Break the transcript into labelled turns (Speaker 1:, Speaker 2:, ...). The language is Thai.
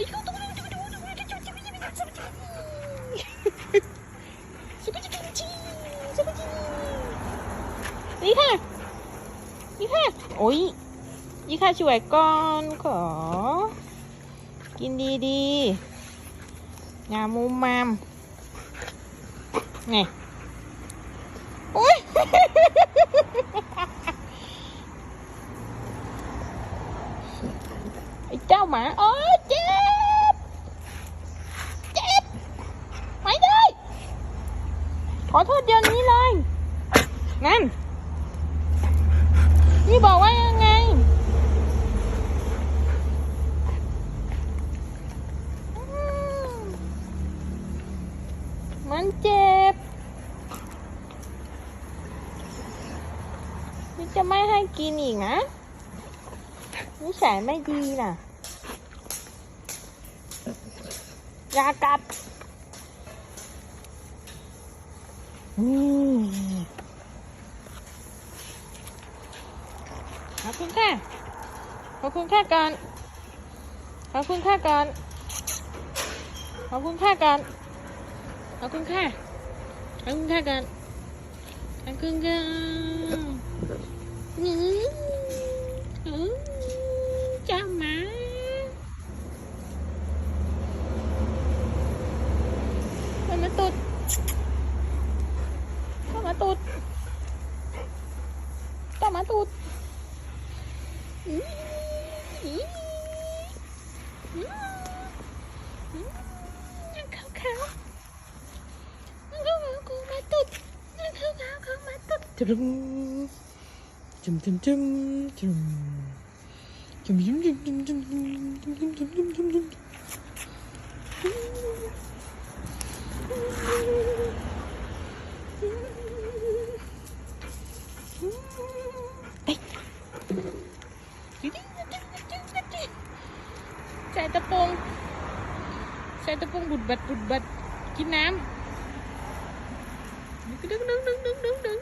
Speaker 1: Ý ha Ý ha Ôi Ý ha chú con có Kinh đi đi Nhà mô mam Này Ôi Ê, Chào mà Ôi ขอโทษเดี๋ยวนี้เลย นั่น นี่บอกว่ายังไง มันเจ็บนี่จะไม่ให้กินอีกนะนิสัยไม่ดีน่ะ อย่ากัดนี่ ขอบคุณค่ะ ขอบคุณค่ะก่อน ขอบคุณค่ะก่อน ขอบคุณค่ะก่อน ขอบคุณค่ะ ขอบคุณค่ะก่อน ขอบคุณค่ะอืมเจ้าหมามันมาตุด ตุดเข้ามาตุดอืมอืมอืมอืมเขาเขาเขาเขาเขามาตุดเขาเขาเขามาตุดจุ๊มจุ๊มจุ๊มจุ๊มจุ๊มจุ๊มจุ๊มจุ๊มจุ๊มจุ๊มจุ๊มจุ๊มจุ๊มจุ๊มจุ๊ม ใส่ตะปงใส่ตะปงบุดบัดบุดบัดกินน้ำดึงดึงดึงดึงดึงดึง